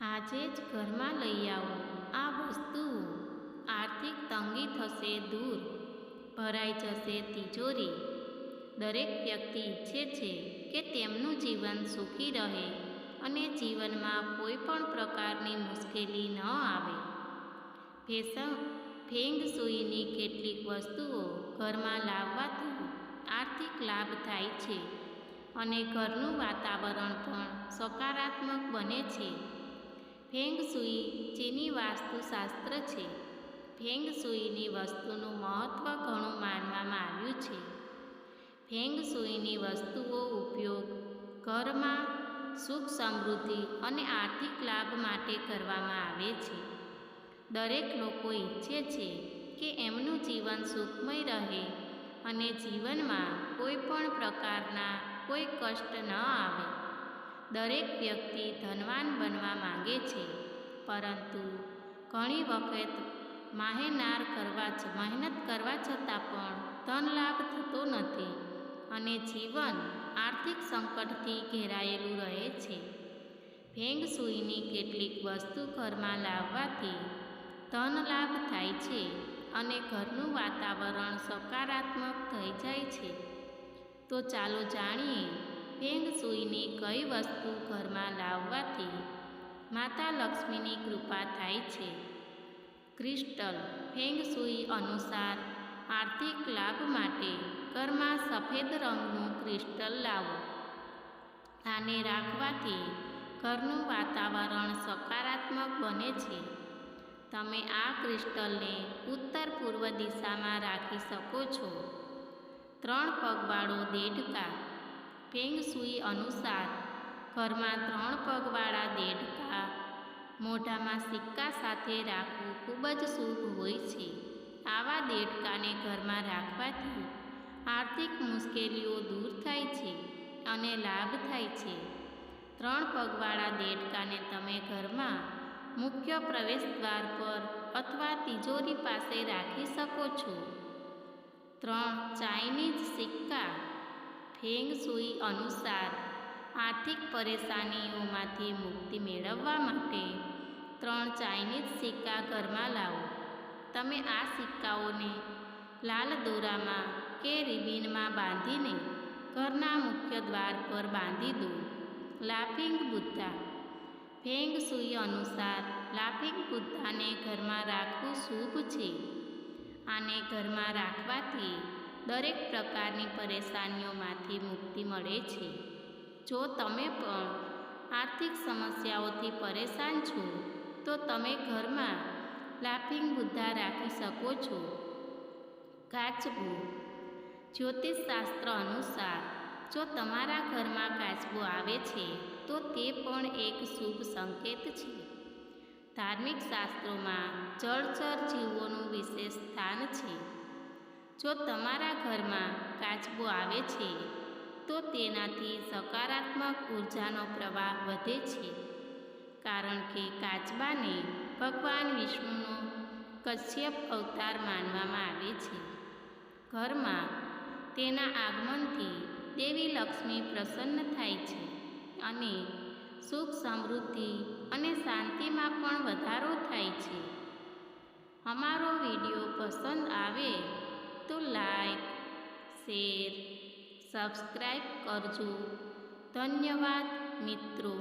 આજે જ ઘરમાં લઈ આવો. આ વસ્તુઓ આર્થિક તંગી થશે દૂર. ભરાઈ જશે તિજોરી. દરેક વ્યક્તિ ઈચ્છે છે કે તેમનું જીવન સુખી રહે અને જીવનમાં કોઈ પણ પ્રકારની મુશ્કેલી ન આવે. ફેશન ફેંગ સુઈની કેટલીક વસ્તુઓ ઘરમાં લાવવાથી આર્થિક લાભ થાય છે અને ઘરનું વાતાવરણ પણ સકારાત્મક બને છે. ફેંગ સુઈ ચીની વાસ્તુશાસ્ત્ર છે. ફેંગ સુઈની વસ્તુનું મહત્ત્વ ઘણું માનવામાં આવ્યું છે. ફેંગ સુઈની વસ્તુઓ ઉપયોગ, ઘરમાં સુખ સમૃદ્ધિ અને આર્થિક લાભ માટે કરવામાં આવે છે. દરેક લોકો ઈચ્છે છે કે એમનું જીવન સુખમય રહે અને જીવનમાં કોઈ પણ પ્રકારના કોઈ કષ્ટ ન આવે. દરેક વ્યક્તિ ધનવાન બનવા માંગે છે, પરંતુ ઘણી વખત માહેનાર કરવા મહેનત કરવા છતાં પણ ધન લાભ થતો નથી અને જીવન આર્થિક સંકટથી ઘેરાયેલું રહે છે. ફેંગ સુઈની કેટલીક વસ્તુ ઘરમાં લાવવાથી ધન લાભ થાય છે અને ઘરનું વાતાવરણ સકારાત્મક થઈ જાય છે. તો ચાલો જાણીએ ફેંગ સુઈની કઈ વસ્તુ ઘરમાં લાવવાથી માતા લક્ષ્મીની કૃપા થાય છે. ક્રિસ્ટલ ફેંગ સુઈ અનુસાર આર્થિક લાભ માટે ઘરમાં સફેદ રંગનું ક્રિસ્ટલ લાવો. આને રાખવાથી ઘરનું વાતાવરણ સકારાત્મક બને છે. તમે આ ક્રિસ્ટલને ઉત્તર પૂર્વ દિશામાં રાખી શકો છો. ત્રણ પગવાળો દેડકા ફેંગ સુઈ અનુસાર ઘરમાં ત્રણ પગવાળા દેડકા મોઢામાં સિક્કા સાથે રાખવું ખૂબ જ શુભ હોય છે. આવા દેડકાને ઘરમાં રાખવાથી આર્થિક મુશ્કેલીઓ દૂર થાય છે અને લાભ થાય છે. ત્રણ પગવાળા દેડકાને તમે ઘરમાં મુખ્ય પ્રવેશદ્વાર પર અથવા તિજોરી પાસે રાખી શકો છો. ત્રણ ચાઇનીઝ સિક્કા ફેંગ સુઈ અનુસાર આર્થિક પરેશાનીઓમાંથી મુક્તિ મેળવવા માટે ત્રણ ચાઇનીઝ સિક્કા ઘરમાં લાવો. તમે આ સિક્કાઓને લાલ દોરામાં કે રિબીનમાં બાંધીને ઘરના મુખ્ય દ્વાર પર બાંધી દો. લાફિંગ બુદ્ધા. ફેંગ સુઈ અનુસાર લાફિંગ બુદ્ધાને ઘરમાં રાખવું શુભ છે. આને ઘરમાં રાખવાથી દરેક પ્રકારની પરેશાનીઓમાંથી મુક્તિ મળે છે. જો તમે પણ આર્થિક સમસ્યાઓથી પરેશાન છો, તો તમે ઘરમાં લાફિંગ બુદ્ધા રાખી શકો છો. કાચબો. જ્યોતિષશાસ્ત્ર અનુસાર, જો તમારા ઘરમાં કાચબો આવે છે, તો તે પણ એક શુભ સંકેત છે. ધાર્મિક શાસ્ત્રોમાં જળચર જીવોનું વિશેષ સ્થાન છે. જો તમારા ઘરમાં કાચબો આવે છે, તો તેનાથી સકારાત્મક ઉર્જાનો પ્રવાહ વધે છે. કારણ કે કાચબાને ભગવાન વિષ્ણુનો કશ્યપ અવતાર માનવામાં આવે છે. ઘરમાં તેના આગમનથી દેવી લક્ષ્મી પ્રસન્ન થાય છે અને સુખ સમૃદ્ધિ અને શાંતિમાં પણ વધારો થાય છે. અમારો વીડિયો પસંદ આવે લાઈક શેર સબસ્ક્રાઈબ કરજો. ધન્યવાદ મિત્રો.